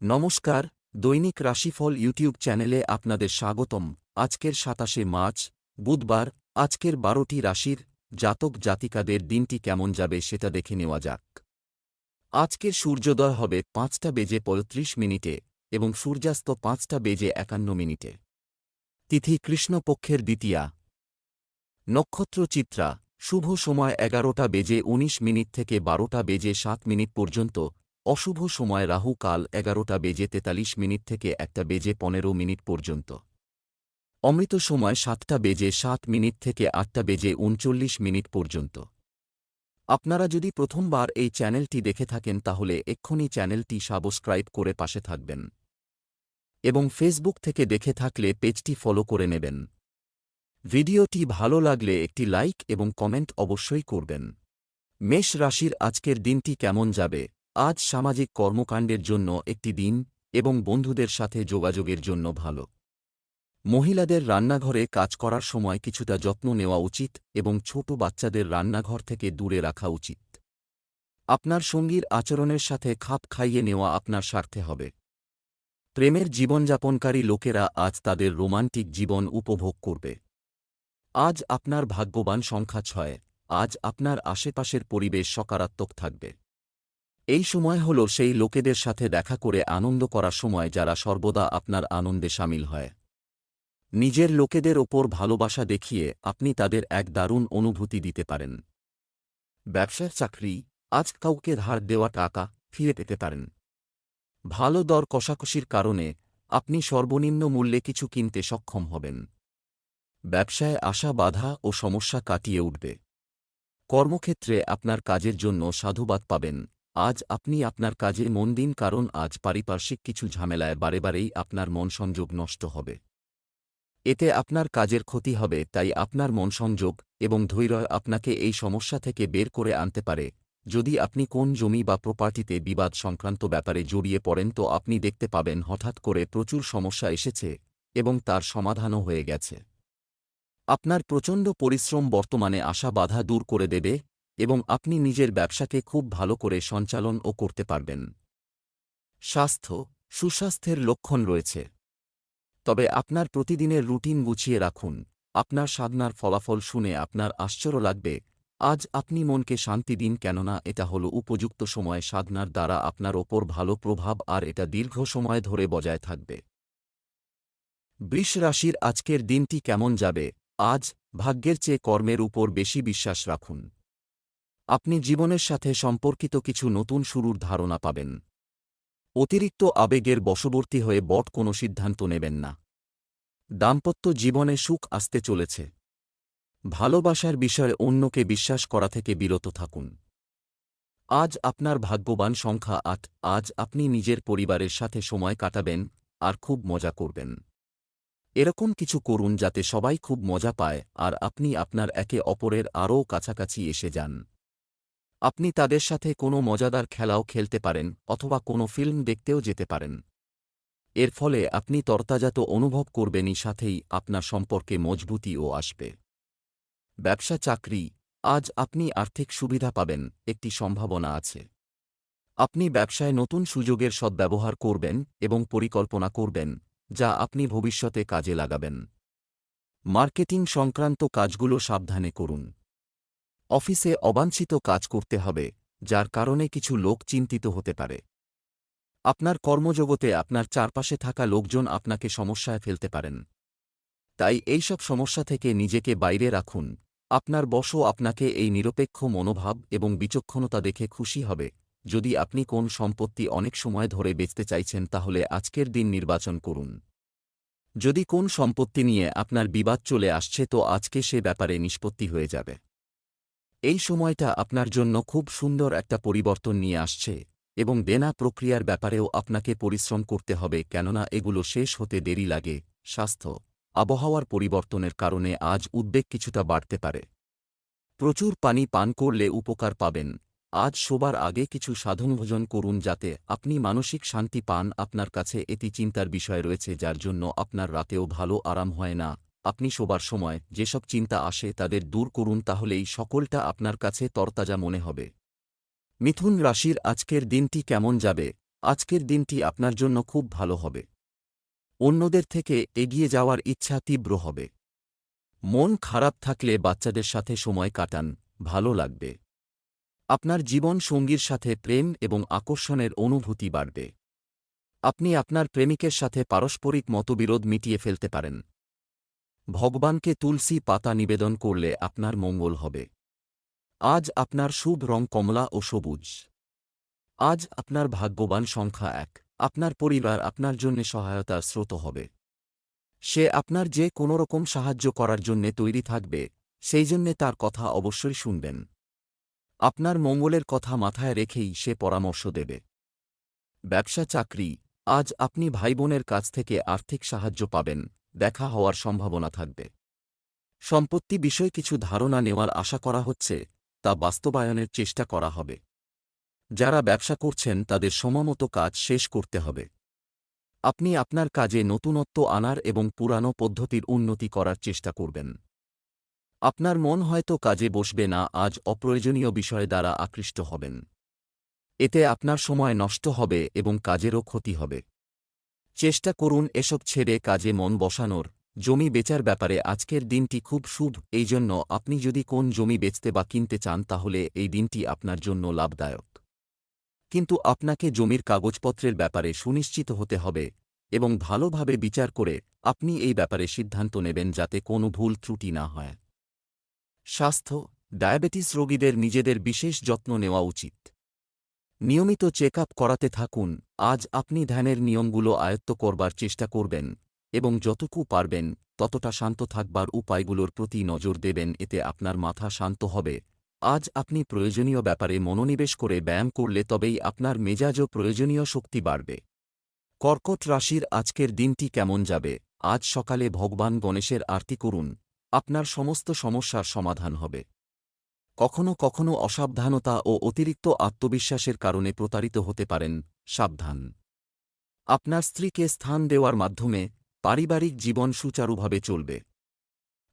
নমস্কার, দৈনিক রাশিফল ইউটিউব চ্যানেলে আপনাদের স্বাগতম। আজকের সাতাশে মার্চ, বুধবার, আজকের বারোটি রাশির জাতক জাতিকাদের দিনটি কেমন যাবে সেটা দেখে নেওয়া যাক। আজকের সূর্যোদয় হবে পাঁচটা বেজে পঁয়ত্রিশ মিনিটে এবং সূর্যাস্ত পাঁচটা বেজে একান্ন মিনিটে। তিথি কৃষ্ণপক্ষের দ্বিতীয়া। নক্ষত্র চিত্রা, শুভ সময় এগারোটা বেজে ১৯ মিনিট থেকে বারোটা বেজে সাত মিনিট পর্যন্ত অশুভ সময় রাহু কাল এগারোটা বেজে তেতাল্লিশ মিনিট থেকে একটা বেজে পনেরো মিনিট পর্যন্ত। অমৃত সময় সাতটা বেজে সাত মিনিট থেকে আটটা বেজে উনচল্লিশ মিনিট পর্যন্ত। আপনারা যদি প্রথমবার এই চ্যানেলটি দেখে থাকেন তাহলে এক্ষুনি চ্যানেলটি সাবস্ক্রাইব করে পাশে থাকবেন। এবং ফেসবুক থেকে দেখে থাকলে পেজটি ফলো করে নেবেন। ভিডিওটি ভালো লাগলে একটি লাইক এবং কমেন্ট অবশ্যই করবেন। মেষ রাশির আজকের দিনটি কেমন যাবে? আজ সামাজিক কর্মকাণ্ডের জন্য একটি দিন এবং বন্ধুদের সাথে যোগাযোগের জন্য ভালো। মহিলাদের রান্নাঘরে কাজ করার সময় কিছুটা যত্ন নেওয়া উচিত এবং ছোট বাচ্চাদের রান্নাঘর থেকে দূরে রাখা উচিত। আপনার সঙ্গীর আচরণের সাথে খাপ খাইয়ে নেওয়া আপনার স্বার্থে হবে। প্রেমের জীবনযাপনকারী লোকেরা আজ তাদের রোমান্টিক জীবন উপভোগ করবে। আজ আপনার ভাগ্যবান সংখ্যা ছয়, আজ আপনার আশেপাশের পরিবেশ সকারাত্মক থাকবে। এই সময় হল সেই লোকেদের সাথে দেখা করে আনন্দ করার সময় যারা সর্বদা আপনার আনন্দে সামিল হয়। নিজের লোকেদের ওপর ভালোবাসা দেখিয়ে আপনি তাদের এক দারুণ অনুভূতি দিতে পারেন। ব্যবসার চাকরি, আজ কাউকে ধার দেওয়া টাকা ফিরে পেতে পারেন। ভালো দর কষাকষির কারণে আপনি সর্বনিম্ন মূল্যে কিছু কিনতে সক্ষম হবেন। ব্যবসায় আসা বাধা ও সমস্যা কাটিয়ে উঠবে। কর্মক্ষেত্রে আপনার কাজের জন্য সাধুবাদ পাবেন। আজ আপনি আপনার কাজে মন দিন কারণ আজ পারিপার্শ্বিক কিছু ঝামেলায় বারে বারেই আপনার মন সংযোগ নষ্ট হবে। এতে আপনার কাজের ক্ষতি হবে, তাই আপনার মন সংযোগ এবং ধৈর্য আপনাকে এই সমস্যা থেকে বের করে আনতে পারে। যদি আপনি কোন জমি বা প্রপার্টিতে বিবাদ সংক্রান্ত ব্যাপারে জড়িয়ে পড়েন তো আপনি দেখতে পাবেন হঠাৎ করে প্রচুর সমস্যা এসেছে এবং তার সমাধানও হয়ে গেছে। আপনার প্রচণ্ড পরিশ্রম বর্তমানে আশা বাধা দূর করে দেবে এবং আপনি নিজের ব্যবসাকে খুব ভালো করে সঞ্চালন ও করতে পারবেন। স্বাস্থ্য, সুস্বাস্থ্যের লক্ষণ রয়েছে। তবে আপনার প্রতিদিনের রুটিন গুছিয়ে রাখুন। আপনার সাধনার ফলাফল শুনে আপনার আশ্চর্য লাগবে, আজ আপনি মনকে শান্তি দিন কেননা এটা হল উপযুক্ত সময় সাধনার দ্বারা আপনার ওপর ভালো প্রভাব আর এটা দীর্ঘ সময় ধরে বজায় থাকবে। বৃষ রাশির আজকের দিনটি কেমন যাবে? আজ ভাগ্যের চেয়ে কর্মের উপর বেশি বিশ্বাস রাখুন। আপনি জীবনের সাথে সম্পর্কিত কিছু নতুন শুরুর ধারণা পাবেন। অতিরিক্ত আবেগের বশবর্তী হয়ে বট কোনো সিদ্ধান্ত নেবেন না। দাম্পত্য জীবনে সুখ আসতে চলেছে। ভালোবাসার বিষয়ে অন্যকে বিশ্বাস করা থেকে বিরত থাকুন। আজ আপনার ভাগ্যবান সংখ্যা আট, আজ আপনি নিজের পরিবারের সাথে সময় কাটাবেন আর খুব মজা করবেন। এরকম কিছু করুন যাতে সবাই খুব মজা পায় আর আপনি আপনার একে অপরের আরও কাছাকাছি এসে যান। আপনি তাদের সাথে কোনো মজাদার খেলাও খেলতে পারেন অথবা কোনো ফিল্ম দেখতেও যেতে পারেন। এর ফলে আপনি তরতাজাত অনুভব করবেনই, সাথেই আপনার সম্পর্কে মজবুতিও আসবে। ব্যবসা চাকরি, আজ আপনি আর্থিক সুবিধা পাবেন, একটি সম্ভাবনা আছে। আপনি ব্যবসায় নতুন সুযোগের সদ্ব্যবহার করবেন এবং পরিকল্পনা করবেন, যা আপনি ভবিষ্যতে কাজে লাগাবেন। মার্কেটিং সংক্রান্ত কাজগুলো সাবধানে করুন। অফিসে অবাঞ্ছিত কাজ করতে হবে, যার কারণে কিছু লোক চিন্তিত হতে পারে। আপনার কর্মজগতে আপনার চারপাশে থাকা লোকজন আপনাকে সমস্যায় ফেলতে পারেন। তাই এইসব সমস্যা থেকে নিজেকে বাইরে রাখুন। আপনার বশও আপনাকে এই নিরপেক্ষ মনোভাব এবং বিচক্ষণতা দেখে খুশি হবে। যদি আপনি কোন সম্পত্তি অনেক সময় ধরে বেচতে চাইছেন, তাহলে আজকের দিন নির্বাচন করুন। যদি কোন সম্পত্তি নিয়ে আপনার বিবাদ চলে আসছে, তো আজকে সে ব্যাপারে নিষ্পত্তি হয়ে যাবে। এই সময়টা আপনার জন্য খুব সুন্দর একটা পরিবর্তন নিয়ে আসছে এবং দেনা প্রক্রিয়ার ব্যাপারেও আপনাকে পরিশ্রম করতে হবে কেননা এগুলো শেষ হতে দেরি লাগে, স্বাস্থ্য, আবহাওয়ার পরিবর্তনের কারণে আজ উদ্বেগ কিছুটা বাড়তে পারে। প্রচুর পানি পান করলে উপকার পাবেন। আজ শোবার আগে কিছু সাধনভোজন করুন যাতে আপনি মানসিক শান্তি পান। আপনার কাছে এটি চিন্তার বিষয় রয়েছে যার জন্য আপনার রাতেও ভালো আরাম হয় না। আপনি শোবার সময় যেসব চিন্তা আসে তাদের দূর করুন তাহলেই সকলটা আপনার কাছে তরতাজা মনে হবে। মিথুন রাশির আজকের দিনটি কেমন যাবে? আজকের দিনটি আপনার জন্য খুব ভালো হবে। অন্যদের থেকে এগিয়ে যাওয়ার ইচ্ছা তীব্র হবে। মন খারাপ থাকলে বাচ্চাদের সাথে সময় কাটান, ভালো লাগবে। আপনার জীবন সঙ্গীর সাথে প্রেম এবং আকর্ষণের অনুভূতি বাড়বে। আপনি আপনার প্রেমিকের সাথে পারস্পরিক মতবিরোধ মিটিয়ে ফেলতে পারেন। ভগবানকে তুলসী পাতা নিবেদন করলে আপনার মঙ্গল হবে। আজ আপনার শুভ রং কমলা ও সবুজ। আজ আপনার ভাগ্যবান সংখ্যা এক। আপনার পরিবার আপনার জন্য সহায়তার স্রোত হবে। সে আপনার যে কোনো রকম সাহায্য করার জন্যে তৈরি থাকবে, সেই জন্যে তার কথা অবশ্যই শুনবেন। আপনার মঙ্গলের কথা মাথায় রেখেই সে পরামর্শ দেবে। ব্যবসা চাকরি। আজ আপনি ভাইবোনের কাছ থেকে আর্থিক সাহায্য পাবেন। দেখা হওয়ার সম্ভাবনা থাকবে। সম্পত্তি বিষয়ে কিছু ধারণা নেওয়ার আশা করা হচ্ছে, তা বাস্তবায়নের চেষ্টা করা হবে। যারা ব্যবসা করছেন, তাদের সময়মতো কাজ শেষ করতে হবে। আপনি আপনার কাজে নতুনত্ব আনার এবং পুরানো পদ্ধতির উন্নতি করার চেষ্টা করবেন। আপনার মন হয়তো কাজে বসবে না, আজ অপ্রয়োজনীয় বিষয় দ্বারা আকৃষ্ট হবেন। এতে আপনার সময় নষ্ট হবে এবং কাজেরও ক্ষতি হবে। চেষ্টা করুন এসব ছেড়ে কাজে মন বসানোর। জমি বেচার ব্যাপারে আজকের দিনটি খুব শুভ। এই জন্য আপনি যদি কোন জমি বেচতে বা কিনতে চান তাহলে এই দিনটি আপনার জন্য লাভদায়ক। কিন্তু আপনাকে জমির কাগজপত্রের ব্যাপারে সুনিশ্চিত হতে হবে এবং ভালোভাবে বিচার করে আপনি এই ব্যাপারে সিদ্ধান্ত নেবেন যাতে কোনো ভুল ত্রুটি না হয়। স্বাস্থ্য, ডায়াবেটিস রোগীদের নিজেদের বিশেষ যত্ন নেওয়া উচিত। নিয়মিত চেক করাতে থাকুন। আজ আপনি ধ্যানের নিয়মগুলো আয়ত্ত করবার চেষ্টা করবেন এবং যতটুকু পারবেন, ততটা শান্ত থাকবার উপায়গুলোর প্রতি নজর দেবেন, এতে আপনার মাথা শান্ত হবে। আজ আপনি প্রয়োজনীয় ব্যাপারে মনোনিবেশ করে ব্যায়াম করলে তবেই আপনার মেজাজও প্রয়োজনীয় শক্তি বাড়বে। কর্কট রাশির আজকের দিনটি কেমন যাবে? আজ সকালে ভগবান গণেশের আরতি করুন। আপনার সমস্ত সমস্যার সমাধান হবে। কখনো কখনো অসাবধানতা ও অতিরিক্ত আত্মবিশ্বাসের কারণে প্রতারিত হতে পারেন, সাবধান। আপনার স্ত্রীকে স্থান দেওয়ার মাধ্যমে পারিবারিক জীবন সুচারুভাবে চলবে।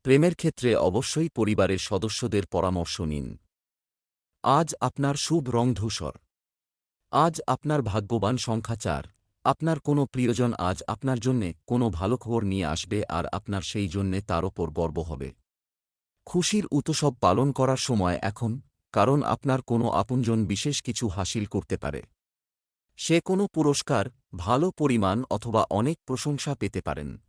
প্রেমের ক্ষেত্রে অবশ্যই পরিবারের সদস্যদের পরামর্শ নিন। আজ আপনার শুভ রং ধূসর। আজ আপনার ভাগ্যবান সংখ্যা চার। আপনার কোনো প্রিয়জন আজ আপনার জন্যে কোনো ভালো খবর নিয়ে আসবে আর আপনার সেই জন্যে তার ওপর গর্ব হবে। খুশির উৎসব পালন করার সময় এখন, কারণ আপনার কোনো আপনজন বিশেষ কিছু হাসিল করতে পারে। সে কোনো পুরস্কার, ভালো পরিমাণ অথবা অনেক প্রশংসা পেতে পারেন।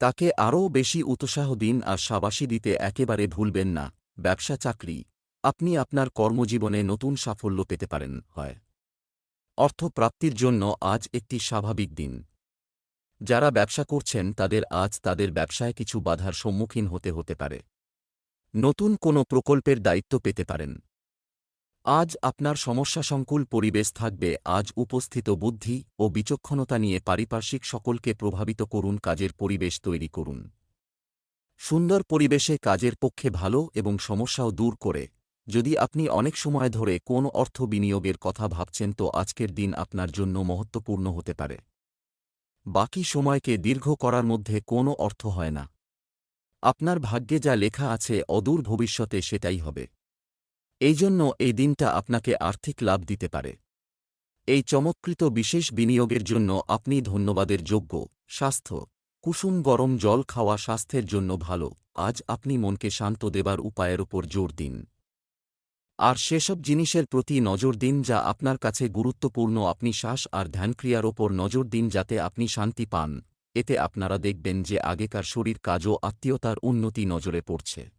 তাকে আরও বেশি উৎসাহ দিন আর সাবাসী দিতে একেবারে ভুলবেন না, ব্যবসা চাকরি, আপনি আপনার কর্মজীবনে নতুন সাফল্য পেতে পারেন, হয়। অর্থ প্রাপ্তির জন্য আজ একটি স্বাভাবিক দিন। যারা ব্যবসা করছেন তাদের আজ তাদের ব্যবসায় কিছু বাধার সম্মুখীন হতে হতে পারে। নতুন কোনো প্রকল্পের দায়িত্ব পেতে পারেন। আজ আপনার সমস্যাসংকুল পরিবেশ থাকবে, আজ উপস্থিত বুদ্ধি ও বিচক্ষণতা নিয়ে পারিপার্শ্বিক সকলকে প্রভাবিত করুন, কাজের পরিবেশ তৈরি করুন। সুন্দর পরিবেশে কাজের পক্ষে ভালো এবং সমস্যাও দূর করে। যদি আপনি অনেক সময় ধরে কোন অর্থ বিনিয়োগের কথা ভাবছেন, তো আজকের দিন আপনার জন্য মহত্বপূর্ণ হতে পারে। বাকি সময়কে দীর্ঘ করার মধ্যে কোনো অর্থ হয় না। আপনার ভাগ্যে যা লেখা আছে অদূর ভবিষ্যতে সেটাই হবে। এই জন্য এই দিনটা আপনাকে আর্থিক লাভ দিতে পারে। এই চমৎকৃত বিশেষ বিনিয়োগের জন্য আপনি ধন্যবাদের যোগ্য, স্বাস্থ্য, কুসুম গরম জল খাওয়া স্বাস্থ্যের জন্য ভালো, আজ আপনি মনকে শান্ত দেবার উপায়ের ওপর জোর দিন। আর সেসব জিনিসের প্রতি নজর দিন যা আপনার কাছে গুরুত্বপূর্ণ আপনি শ্বাস আর ধ্যানক্রিয়ার ওপর নজর দিন যাতে আপনি শান্তি পান। এতে আপনারা দেখবেন যে আগেকার শরীর কাজও আত্মীয়তার উন্নতি নজরে পড়ছে।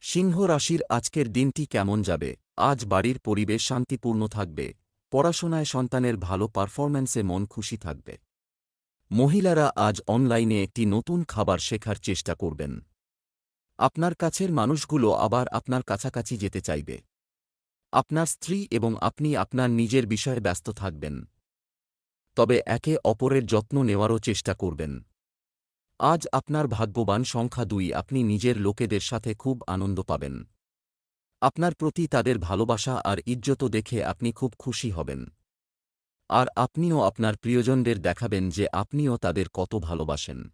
সিংহ রাশির আজকের দিনটি কেমন যাবে? আজ বাড়ির পরিবেশ শান্তিপূর্ণ থাকবে, পড়াশোনায় সন্তানের ভালো পারফরম্যান্সে মন খুশি থাকবে। মহিলারা আজ অনলাইনে একটি নতুন খাবার শেখার চেষ্টা করবেন। আপনার কাছের মানুষগুলো আবার আপনার কাছাকাছি যেতে চাইবে। আপনার স্ত্রী এবং আপনি আপনার নিজের বিষয়ে ব্যস্ত থাকবেন। তবে একে অপরের যত্ন নেওয়ারও চেষ্টা করবেন। আজ আপনার ভাগ্যবান সংখ্যা দুই, আপনি নিজের লোকেদের সাথে খুব আনন্দ পাবেন। আপনার প্রতি তাদের ভালোবাসা আর ইজ্জত দেখে আপনি খুব খুশি হবেন। আর আপনিও আপনার প্রিয়জনদের দেখাবেন যে আপনিও তাদের কত ভালোবাসেন।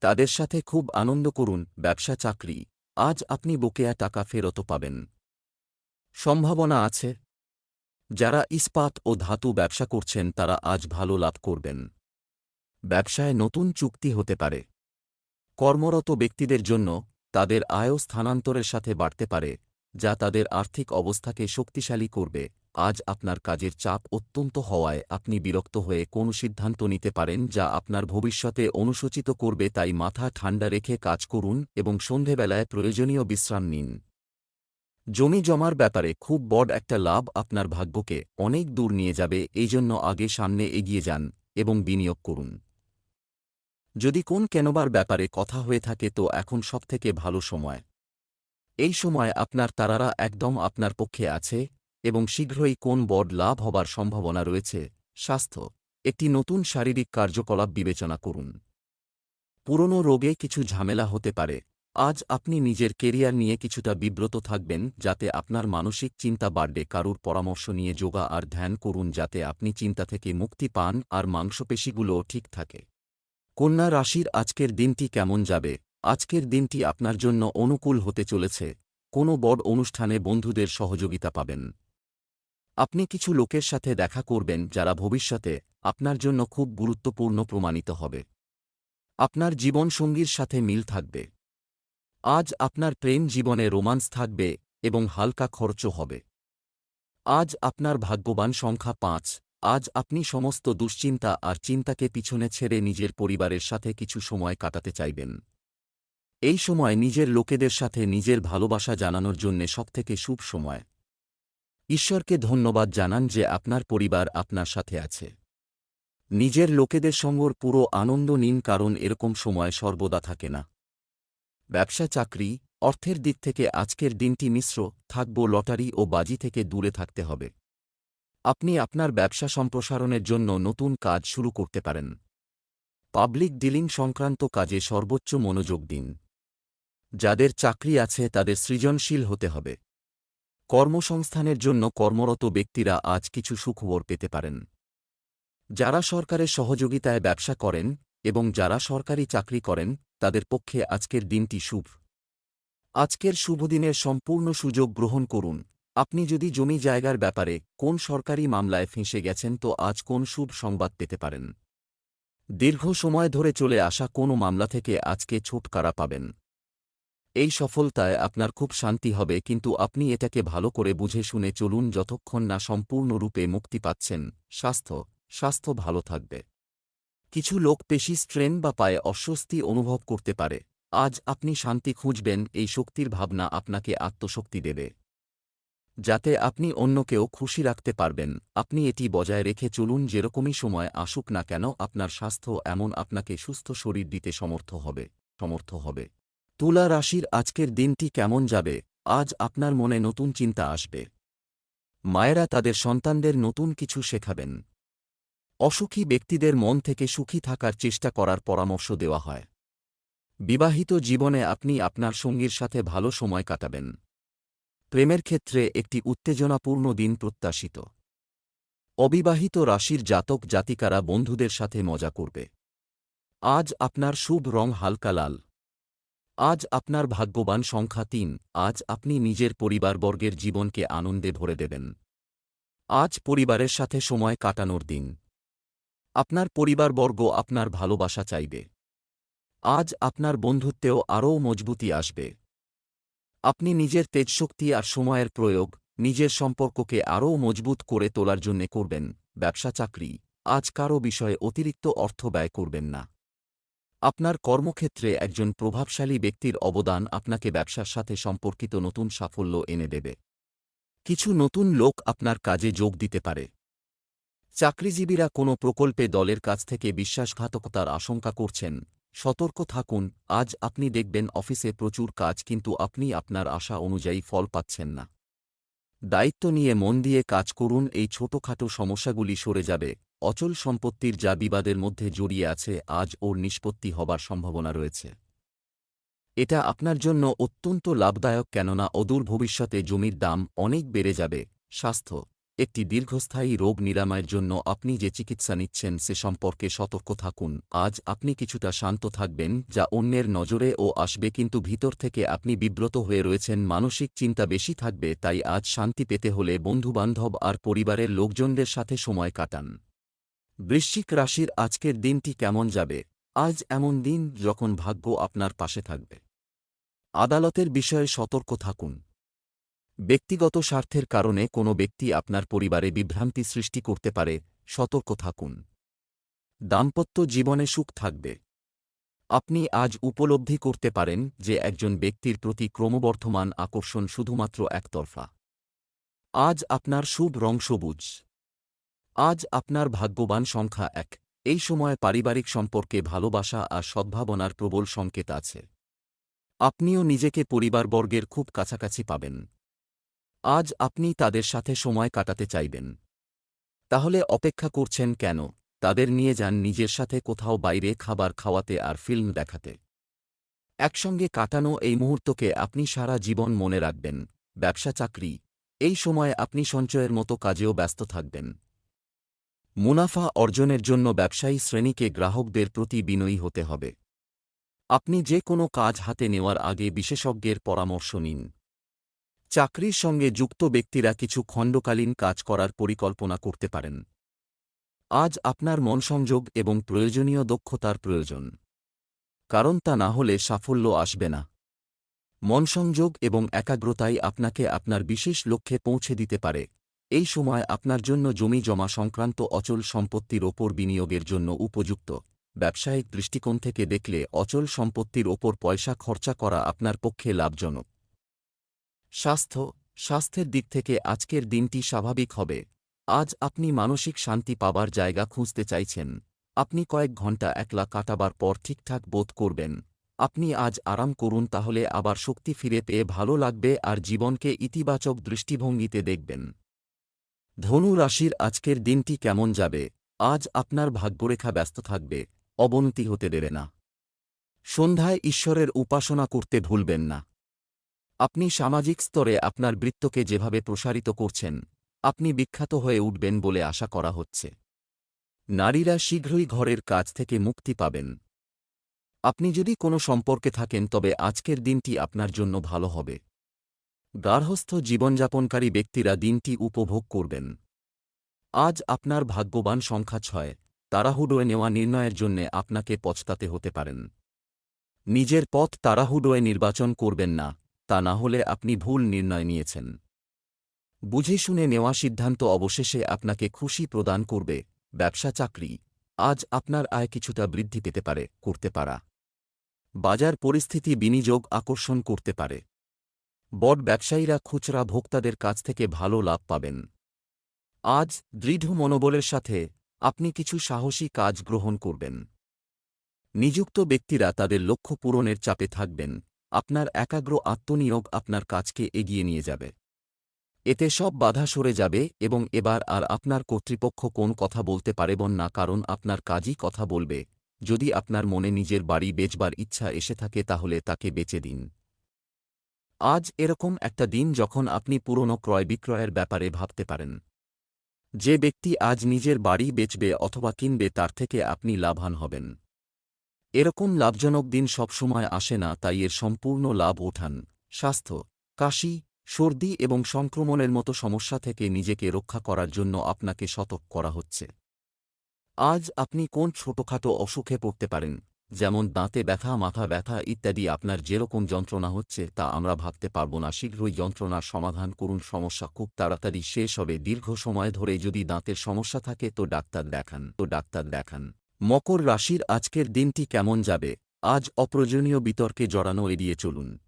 তাদের সাথে খুব আনন্দ করুন, ব্যবসা, চাকরি। আজ আপনি বকেয়া টাকা ফেরত পাবেন। সম্ভাবনা আছে যারা ইস্পাত ও ধাতু ব্যবসা করছেন, তারা আজ ভালো লাভ করবেন। ব্যবসায় নতুন চুক্তি হতে পারে। কর্মরত ব্যক্তিদের জন্য তাদের আয়ও স্থানান্তরের সাথে বাড়তে পারে, যা তাদের আর্থিক অবস্থাকে শক্তিশালী করবে। আজ আপনার কাজের চাপ অত্যন্ত হওয়ায় আপনি বিরক্ত হয়ে কোনো সিদ্ধান্ত নিতে পারেন, যা আপনার ভবিষ্যতে অনুসূচিত করবে, তাই মাথা ঠান্ডা রেখে কাজ করুন এবং সন্ধেবেলায় প্রয়োজনীয় বিশ্রাম নিন। জমি জমার ব্যাপারে খুব বড় একটা লাভ আপনার ভাগ্যকে অনেক দূর নিয়ে যাবে, এই জন্য আগে সামনে এগিয়ে যান এবং বিনিয়োগ করুন। যদি কোন কেনবার ব্যাপারে কথা হয়ে থাকে তো এখন সবথেকে ভালো সময়। এই সময় আপনার তারারা একদম আপনার পক্ষে আছে এবং শীঘ্রই কোন বড় লাভ হবার সম্ভাবনা রয়েছে, স্বাস্থ্য, একটি নতুন শারীরিক কার্যকলাপ বিবেচনা করুন। পুরনো রোগে কিছু ঝামেলা হতে পারে আজ আপনি নিজের কেরিয়ার নিয়ে কিছুটা বিব্রত থাকবেন, যাতে আপনার মানসিক চিন্তা বাড়বে। কারুর পরামর্শ নিয়ে যোগা আর ধ্যান করুন, যাতে আপনি চিন্তা থেকে মুক্তি পান আর মাংসপেশিগুলোও ঠিক থাকে। কন্যা রাশির আজকের দিনটি কেমন যাবে? আজকের দিনটি আপনার জন্য অনুকূল হতে চলেছে। কোনো বড় অনুষ্ঠানে বন্ধুদের সহযোগিতা পাবেন। আপনি কিছু লোকের সাথে দেখা করবেন, যারা ভবিষ্যতে আপনার জন্য খুব গুরুত্বপূর্ণ প্রমাণিত হবে। আপনার জীবনসঙ্গীর সাথে মিল থাকবে। আজ আপনার প্রেম জীবনে রোমান্স থাকবে এবং হালকা খরচ হবে। আজ আপনার ভাগ্যবান সংখ্যা পাঁচ। আজ আপনি সমস্ত দুশ্চিন্তা আর চিন্তাকে পিছনে ছেড়ে নিজের পরিবারের সাথে কিছু সময় কাটাতে চাইবেন। এই সময় নিজের লোকেদের সাথে নিজের ভালোবাসা জানানোর জন্যে সবথেকে শুভ সময়। ঈশ্বরকে ধন্যবাদ জানান যে আপনার পরিবার আপনার সাথে আছে। নিজের লোকেদের সঙ্গর পুরো আনন্দ নিন কারণ এরকম সময় সর্বদা থাকে না। ব্যবসা চাকরি, অর্থের দিক থেকে আজকের দিনটি মিশ্র, থাকব লটারি ও বাজি থেকে দূরে থাকতে হবে। আপনি আপনার ব্যবসা সম্প্রসারণের জন্য নতুন কাজ শুরু করতে পারেন। পাবলিক ডিলিং সংক্রান্ত কাজে সর্বোচ্চ মনোযোগ দিন। যাদের চাকরি আছে তাদের সৃজনশীল হতে হবে। কর্মসংস্থানের জন্য কর্মরত ব্যক্তিরা আজ কিছু সুখবর পেতে পারেন। যারা সরকারের সহযোগিতায় ব্যবসা করেন এবং যারা সরকারি চাকরি করেন তাদের পক্ষে আজকের দিনটি শুভ। আজকের শুভদিনের সম্পূর্ণ সুযোগ গ্রহণ করুন। আপনি যদি জমি জায়গার ব্যাপারে কোন সরকারি মামলায় ফেঁসে গেছেন তো আজ কোন শুভ সংবাদ পেতে পারেন। দীর্ঘ সময় ধরে চলে আসা কোনো মামলা থেকে আজকে ছুটকারা পাবেন। এই সফলতায় আপনার খুব শান্তি হবে কিন্তু আপনি এটাকে ভালো করে বুঝে শুনে চলুন যতক্ষণ না সম্পূর্ণরূপে মুক্তি পাচ্ছেন। স্বাস্থ্য স্বাস্থ্য ভালো থাকবে। কিছু লোক পেশি স্ট্রেন বা পায়ে অস্বস্তি অনুভব করতে পারে। আজ আপনি শান্তি খুঁজবেন, এই শক্তির ভাবনা আপনাকে আত্মশক্তি দেবে। যাতে আপনি অন্যকেও খুশি রাখতে পারবেন। আপনি এটি বজায় রেখে চলুন, যেরকমই সময় আসুক না কেন, আপনার স্বাস্থ্য এমন আপনাকে সুস্থ শরীর দিতে সমর্থ হবে সমর্থ হবে। তুলা রাশির আজকের দিনটি কেমন যাবে? আজ আপনার মনে নতুন চিন্তা আসবে। মায়েরা তাদের সন্তানদের নতুন কিছু শেখাবেন। অসুখী ব্যক্তিদের মন থেকে সুখী থাকার চেষ্টা করার পরামর্শ দেওয়া হয়। বিবাহিত জীবনে আপনি আপনার সঙ্গীর সাথে ভালো সময় কাটাবেন। প্রেমের ক্ষেত্রে একটি উত্তেজনাপূর্ণ দিন প্রত্যাশিত। অবিবাহিত রাশির জাতক জাতিকারা বন্ধুদের সাথে মজা করবে। আজ আপনার শুভ রং হালকা লাল। আজ আপনার ভাগ্যবান সংখ্যা তিন। আজ আপনি নিজের পরিবারবর্গের জীবনকে আনন্দে ভরে দেবেন। আজ পরিবারের সাথে সময় কাটানোর দিন। আপনার পরিবারবর্গ আপনার ভালোবাসা চাইবে। আজ আপনার বন্ধুত্বেও আরও মজবুতি আসবে। আপনি নিজের তেজশক্তি আর সময়ের প্রয়োগ নিজের সম্পর্ককে আরও মজবুত করে তোলার জন্য করবেন, ব্যবসা চাকরি, আজ কারও বিষয়ে অতিরিক্ত অর্থ ব্যয় করবেন না। আপনার কর্মক্ষেত্রে একজন প্রভাবশালী ব্যক্তির অবদান আপনাকে ব্যবসার সাথে সম্পর্কিত নতুন সাফল্য এনে দেবে। কিছু নতুন লোক আপনার কাজে যোগ দিতে পারে। চাকরিজীবীরা কোনো প্রকল্পে দলের কাছ থেকে বিশ্বাসঘাতকতার আশঙ্কা করছেন। সতর্ক থাকুন, আজ আপনি দেখবেন অফিসে প্রচুর কাজ কিন্তু আপনি আপনার আশা অনুযায়ী ফল পাচ্ছেন না। দায়িত্ব নিয়ে মন দিয়ে কাজ করুন, এই ছোটখাটো সমস্যাগুলি সরে যাবে। অচল সম্পত্তির যা বিবাদের মধ্যে জড়িয়ে আছে, আজ ওর নিষ্পত্তি হবার সম্ভাবনা রয়েছে। এটা আপনার জন্য অত্যন্ত লাভদায়ক কেননা অদূর ভবিষ্যতে জমির দাম অনেক বেড়ে যাবে। স্বাস্থ্য একটি দীর্ঘস্থায়ী রোগ নিরাময়ের জন্য আপনি যে চিকিৎসা নিচ্ছেন সে সম্পর্কে সতর্ক থাকুন। আজ আপনি কিছুটা শান্ত থাকবেন, যা অন্যের নজরে ও আসবে কিন্তু ভিতর থেকে আপনি বিব্রত হয়ে রয়েছেন। মানসিক চিন্তা বেশি থাকবে, তাই আজ শান্তি পেতে হলে বন্ধুবান্ধব আর পরিবারের লোকজনদের সাথে সময় কাটান। বৃশ্চিক রাশির আজকের দিনটি কেমন যাবে? আজ এমন দিন যখন ভাগ্য আপনার পাশে থাকবে। আদালতের বিষয়ে সতর্ক থাকুন। ব্যক্তিগত স্বার্থের কারণে কোনো ব্যক্তি আপনার পরিবারে বিভ্রান্তি সৃষ্টি করতে পারে, সতর্ক থাকুন। দাম্পত্য জীবনে সুখ থাকবে। আপনি আজ উপলব্ধি করতে পারেন যে একজন ব্যক্তির প্রতি ক্রমবর্ধমান আকর্ষণ শুধুমাত্র একতরফা। আজ আপনার শুভ রং সবুজ। আজ আপনার ভাগ্যবান সংখ্যা এক। এই সময় পারিবারিক সম্পর্কে ভালোবাসা আর সদ্ভাবনার প্রবল সংকেত আছে। আপনিও নিজেকে পরিবারবর্গের খুব কাছাকাছি পাবেন। আজ আপনি তাদের সাথে সময় কাটাতে চাইবেন। তাহলে অপেক্ষা করছেন কেন? তাদের নিয়ে যান নিজের সাথে কোথাও বাইরে খাবার খাওয়াতে আর ফিল্ম দেখাতে। একসঙ্গে কাটানো এই মুহূর্তকে আপনি সারা জীবন মনে রাখবেন। ব্যবসা চাকরি। এই সময়ে আপনি সঞ্চয়ের মতো কাজেও ব্যস্ত থাকবেন। মুনাফা অর্জনের জন্য ব্যবসায়ী শ্রেণীকে গ্রাহকদের প্রতি বিনয়ী হতে হবে। আপনি যে কোনো কাজ হাতে নেওয়ার আগে বিশেষজ্ঞের পরামর্শ নিন। চাকরির সঙ্গে যুক্ত ব্যক্তিরা কিছু খণ্ডকালীন কাজ করার পরিকল্পনা করতে পারেন। আজ আপনার মনসংযোগ এবং প্রয়োজনীয় দক্ষতার প্রয়োজন। কারণ তা না হলে সাফল্য আসবে না। মনসংযোগ এবং একাগ্রতাই আপনাকে আপনার বিশেষ লক্ষ্যে পৌঁছে দিতে পারে। এই সময় আপনার জন্য জমি জমা সংক্রান্ত অচল সম্পত্তির ওপর বিনিয়োগের জন্য উপযুক্ত। ব্যবসায়িক দৃষ্টিকোণ থেকে দেখলে অচল সম্পত্তির ওপর পয়সা খরচা করা আপনার পক্ষে লাভজনক। স্বাস্থ্য, স্বাস্থ্যের দিক থেকে আজকের দিনটি স্বাভাবিক হবে। আজ আপনি মানসিক শান্তি পাবার জায়গা খুঁজতে চাইছেন। আপনি কয়েক ঘণ্টা একলা কাটাবার পর ঠিকঠাক বোধ করবেন। আপনি আজ আরাম করুন তাহলে আবার শক্তি ফিরে পেয়ে ভালো লাগবে আর জীবনকে ইতিবাচক দৃষ্টিভঙ্গিতে দেখবেন। ধনু রাশির আজকের দিনটি কেমন যাবে? আজ আপনার ভাগ্যরেখা ব্যস্ত থাকবে, অবনতি হতে দেবে না। সন্ধ্যায় ঈশ্বরের উপাসনা করতে ভুলবেন না। আপনি সামাজিক স্তরে আপনার বৃত্তকে যেভাবে প্রসারিত করছেন, আপনি বিখ্যাত হয়ে উঠবেন বলে আশা করা হচ্ছে। নারীরা শীঘ্রই ঘরের কাজ থেকে মুক্তি পাবেন। আপনি যদি কোনো সম্পর্কে থাকেন, তবে আজকের দিনটি আপনার জন্য ভালো হবে। গার্হস্থ জীবনযাপনকারী ব্যক্তিরা দিনটি উপভোগ করবেন। আজ আপনার ভাগ্যবান সংখ্যা ছয়, তাড়াহুডোয় নেওয়া নির্ণয়ের জন্যে আপনাকে পছতাতে হতে পারেন। নিজের পথ তাড়াহুডোয় নির্বাচন করবেন না। তা না হলে আপনি ভুল নির্ণয় নিয়েছেন। বুঝে শুনে নেওয়া সিদ্ধান্ত অবশেষে আপনাকে খুশি প্রদান করবে ব্যবসা চাকরি। আজ আপনার আয় কিছুটা বৃদ্ধি পেতে পারে, করতে পারা। বাজার পরিস্থিতি বিনিয়োগ আকর্ষণ করতে পারে। বড ব্যবসায়ীরা খুচরা ভোক্তাদের কাছ থেকে ভালো লাভ পাবেন। আজ দৃঢ় মনোবলের সাথে আপনি কিছু সাহসী কাজ গ্রহণ করবেন। নিযুক্ত ব্যক্তিরা তাদের লক্ষ্য পূরণের চাপে থাকবেন। আপনার একাগ্র আত্মনিয়োগ আপনার কাজকে এগিয়ে নিয়ে যাবে। এতে সব বাধা সরে যাবে এবং এবার আর আপনার কর্তৃপক্ষ কোন কথা বলতে পারেবন না, কারণ আপনার কাজই কথা বলবে। যদি আপনার মনে নিজের বাড়ি বেচবার ইচ্ছা এসে থাকে তাহলে তাকে বেচে দিন। আজ এরকম একটা দিন যখন আপনি পুরনো ক্রয় বিক্রয়ের ব্যাপারে ভাবতে পারেন। যে ব্যক্তি আজ নিজের বাড়ি বেচবে অথবা কিনবে তার থেকে আপনি লাভান হবেন। এরকম লাভজনক দিন সবসময় আসে না, তাই এর সম্পূর্ণ লাভ ওঠান। স্বাস্থ্য, কাশি, সর্দি এবং সংক্রমণের মতো সমস্যা থেকে নিজেকে রক্ষা করার জন্য আপনাকে সতর্ক করা হচ্ছে। আজ আপনি কোন ছোটখাটো অসুখে পড়তে পারেন, যেমন দাঁতে ব্যথা, মাথা ব্যথা ইত্যাদি আপনার যেরকম যন্ত্রণা হচ্ছে তা আমরা ভাবতে পারব না। শীঘ্রই যন্ত্রণার সমাধান করুন, সমস্যা খুব তাড়াতাড়ি শেষ হবে। দীর্ঘ সময় ধরে যদি দাঁতের সমস্যা থাকে তো ডাক্তার দেখান, তো ডাক্তার দেখান। মকর রাশির আজকের দিনটি কেমন যাবে? আজ অপ্রয়োজনীয় বিতর্কে জড়ানো এড়িয়ে চলুন।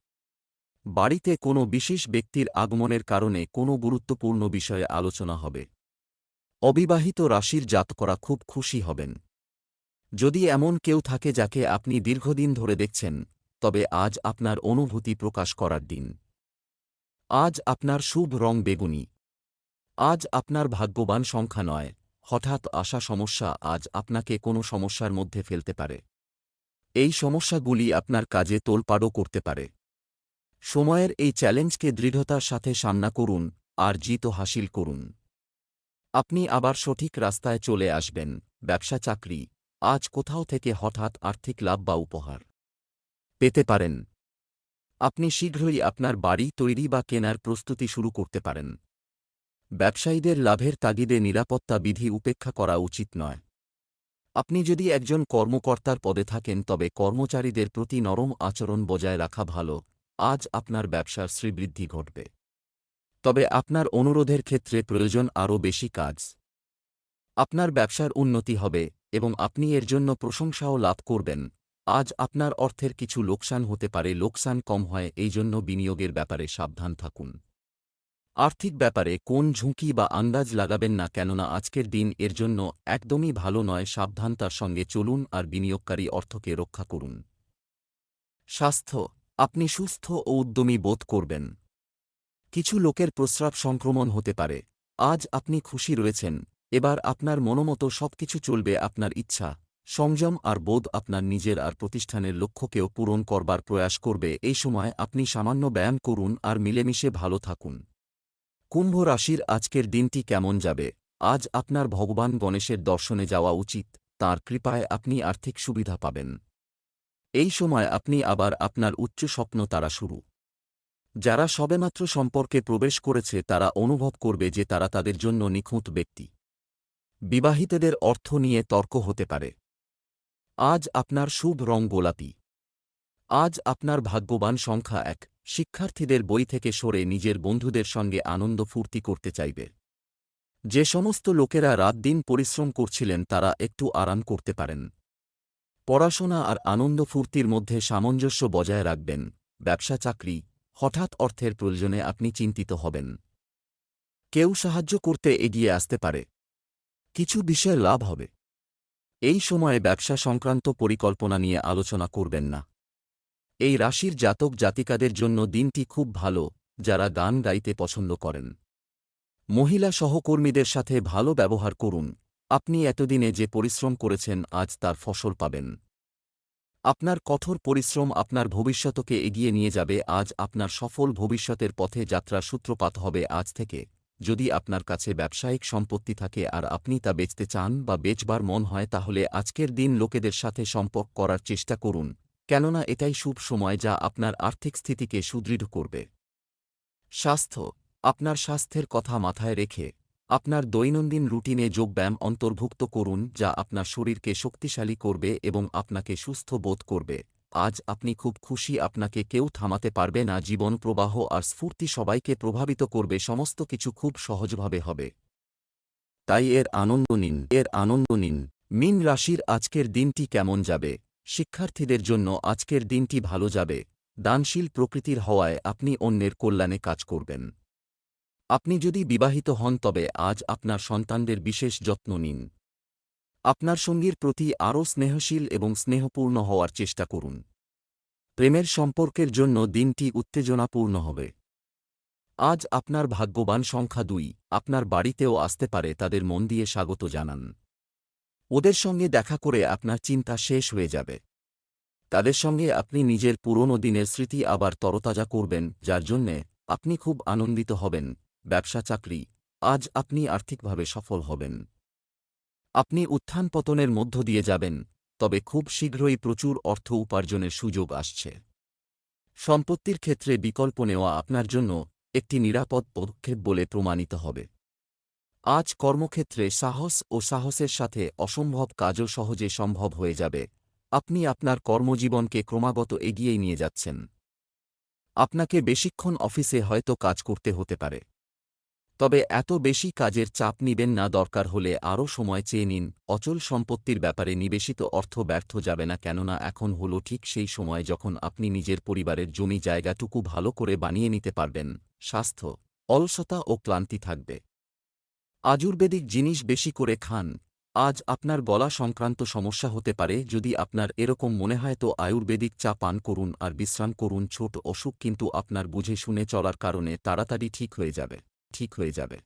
বাড়িতে কোনো বিশেষ ব্যক্তির আগমনের কারণে কোনো গুরুত্বপূর্ণ বিষয়ে আলোচনা হবে। অবিবাহিত রাশির জাত করা খুব খুশি হবেন। যদি এমন কেউ থাকে যাকে আপনি দীর্ঘদিন ধরে দেখছেন, তবে আজ আপনার অনুভূতি প্রকাশ করার দিন। আজ আপনার শুভ রং বেগুনি। আজ আপনার ভাগ্যবান সংখ্যা নয়। হঠাৎ আসা সমস্যা আজ আপনাকে কোনো সমস্যার মধ্যে ফেলতে পারে। এই সমস্যাগুলি আপনার কাজে তোলপাড়ও করতে পারে। সময়ের এই চ্যালেঞ্জকে দৃঢ়তার সাথে সামনা করুন, আর জিত হাসিল করুন। আপনি আবার সঠিক রাস্তায় চলে আসবেন, ব্যবসা চাকরি, আজ কোথাও থেকে হঠাৎ আর্থিক লাভ বা উপহার পেতে পারেন। আপনি শীঘ্রই আপনার বাড়ি তৈরি বা কেনার প্রস্তুতি শুরু করতে পারেন। ব্যবসায়ীদের লাভের তাগিদে নিরাপত্তা বিধি উপেক্ষা করা উচিত নয়। আপনি যদি একজন কর্মকর্তার পদে থাকেন, তবে কর্মচারীদের প্রতি নরম আচরণ বজায় রাখা ভালো। আজ আপনার ব্যবসার শ্রীবৃদ্ধি ঘটবে। তবে আপনার অনুরোধের ক্ষেত্রে প্রয়োজন আরও বেশি কাজ। আপনার ব্যবসার উন্নতি হবে, এবং আপনি এর জন্য প্রশংসাও লাভ করবেন। আজ আপনার অর্থের কিছু লোকসান হতে পারে। লোকসান কম হয় এই জন্য বিনিয়োগের ব্যাপারে সাবধান থাকুন। আর্থিক ব্যাপারে কোন ঝুঁকি বা আন্দাজ লাগাবেন না কেননা আজকের দিন এর জন্য একদমই ভালো নয় সাবধানতার সঙ্গে চলুন আর বিনিয়োগকারী অর্থকে রক্ষা করুন। স্বাস্থ্য, আপনি সুস্থ ও উদ্যমী বোধ করবেন। কিছু লোকের প্রস্রাব সংক্রমণ হতে পারে। আজ আপনি খুশি রয়েছেন, এবার আপনার মনোমতো সবকিছু চলবে আপনার ইচ্ছা, সংযম আর বোধ আপনার নিজের আর প্রতিষ্ঠানের লক্ষ্যকেও পূরণ করবার প্রয়াস করবে। এই সময় আপনি সামান্য ব্যায়াম করুন আর মিলেমিশে ভালো থাকুন। কুম্ভ রাশির আজকের দিনটি কেমন যাবে? আজ আপনার ভগবান গণেশের দর্শনে যাওয়া উচিত, তার কৃপায় আপনি আর্থিক সুবিধা পাবেন। এই সময় আপনি আবার আপনার উচ্চ স্বপ্ন তারা শুরু। যারা সবেমাত্র সম্পর্কে প্রবেশ করেছে, তারা অনুভব করবে যে তারা তাদের জন্য নিখুঁত ব্যক্তি। বিবাহিতদের অর্থ নিয়ে তর্ক হতে পারে। আজ আপনার শুভ রং গোলাপি। আজ আপনার ভাগ্যবান সংখ্যা এক। শিক্ষার্থীদের বই থেকে সরে নিজের বন্ধুদের সঙ্গে আনন্দ ফুর্তি করতে চাইবে। যে সমস্ত লোকেরা রাত দিন পরিশ্রম করছিলেন, তারা একটু আরাম করতে পারেন। পড়াশোনা আর আনন্দ ফুর্তির মধ্যে সামঞ্জস্য বজায় রাখবেন। ব্যবসা চাকরি, হঠাৎ অর্থের প্রয়োজনে আপনি চিন্তিত হবেন। কেউ সাহায্য করতে এগিয়ে আসতে পারে। কিছু বিষয়ে লাভ হবে। এই সময়ে ব্যবসা সংক্রান্ত পরিকল্পনা নিয়ে আলোচনা করবেন না। এই রাশির জাতক জাতিকাদের জন্য দিনটি খুব ভালো, যারা গান গাইতে পছন্দ করেন। মহিলা সহকর্মীদের সাথে ভালো ব্যবহার করুন। আপনি এতদিনে যে পরিশ্রম করেছেন, আজ তার ফসল পাবেন। আপনার কঠোর পরিশ্রম আপনার ভবিষ্যতকে এগিয়ে নিয়ে যাবে, আজ আপনার সফল ভবিষ্যতের পথে যাত্রা সূত্রপাত হবে আজ থেকে। যদি আপনার কাছে ব্যবসায়িক সম্পত্তি থাকে আর আপনি তা বেচতে চান বা বেচবার মন হয়, তাহলে আজকের দিন লোকেদের সাথে সম্পর্ক করার চেষ্টা করুন। কেননা এটাই শুভ সময় যা আপনার আর্থিক স্থিতিকে সুদৃঢ় করবে। স্বাস্থ্য, আপনার স্বাস্থ্যের কথা মাথায় রেখে, আপনার দৈনন্দিন রুটিনে যোগব্যায়াম অন্তর্ভুক্ত করুন যা আপনার শরীরকে শক্তিশালী করবে এবং আপনাকে সুস্থ বোধ করবে। আজ আপনি খুব খুশি আপনাকে কেউ থামাতে পারবে না, জীবন প্রবাহ আর স্ফূর্তি সবাইকে প্রভাবিত করবে, সমস্ত কিছু খুব সহজভাবে হবে। তাই এর আনন্দ নিন, এর আনন্দ নিন। মিন রাশির আজকের দিনটি কেমন যাবে? শিক্ষার্থীদের জন্য আজকের দিনটি ভালো যাবে। দানশীল প্রকৃতির হওয়ায় আপনি অন্যের কল্যাণে কাজ করবেন। আপনি যদি বিবাহিত হন, তবে আজ আপনার সন্তানদের বিশেষ যত্ন নিন। আপনার সঙ্গীর প্রতি আরও স্নেহশীল এবং স্নেহপূর্ণ হওয়ার চেষ্টা করুন। প্রেমের সম্পর্কের জন্য দিনটি উত্তেজনাপূর্ণ হবে। আজ আপনার ভাগ্যবান সংখ্যা দুই। আপনার বাড়িতেও আসতে পারে, তাদের মন দিয়ে স্বাগত জানান। ওদের সঙ্গে দেখা করে আপনার চিন্তা শেষ হয়ে যাবে। তাদের সঙ্গে আপনি নিজের পুরনো দিনের স্মৃতি আবার তরতাজা করবেন, যার জন্যে আপনি খুব আনন্দিত হবেন, ব্যবসা, চাকরি, আজ আপনি আর্থিকভাবে সফল হবেন। আপনি উত্থান পতনের মধ্য দিয়ে যাবেন, তবে খুব শীঘ্রই প্রচুর অর্থ উপার্জনের সুযোগ আসছে। সম্পত্তির ক্ষেত্রে বিকল্প নেওয়া আপনার জন্য একটি নিরাপদ পদক্ষেপ বলে প্রমাণিত হবে। আজ কর্মক্ষেত্রে সাহস ও সাহসের সাথে অসম্ভব কাজও সহজে সম্ভব হয়ে যাবে। আপনি আপনার কর্মজীবনকে ক্রমাগত এগিয়ে নিয়ে যাচ্ছেন। আপনাকে বেশিক্ষণ অফিসে হয়তো কাজ করতে হতে পারে। তবে এত বেশি কাজের চাপ নিবেন না, দরকার হলে আরও সময় চেয়ে নিন। অচল সম্পত্তির ব্যাপারে নিবেশিত অর্থ ব্যর্থ যাবে না, কেননা এখন হল ঠিক সেই সময় যখন আপনি নিজের পরিবারের জমি জায়গাটুকু ভালো করে বানিয়ে নিতে পারবেন। স্বাস্থ্য, অলসতা ও ক্লান্তি থাকবে। আজুর্বেদিক জিনিস বেশি করে খান। আজ আপনার গলা সংক্রান্ত সমস্যা হতে পারে, যদি আপনার এরকম মনে হয় তো আয়ুর্বেদিক চা পান করুন আর বিশ্রাম করুন। ছোট অসুখ কিন্তু আপনার বুঝে শুনে চলার কারণে তাড়াতাড়ি ঠিক হয়ে যাবে, ঠিক হয়ে যাবে।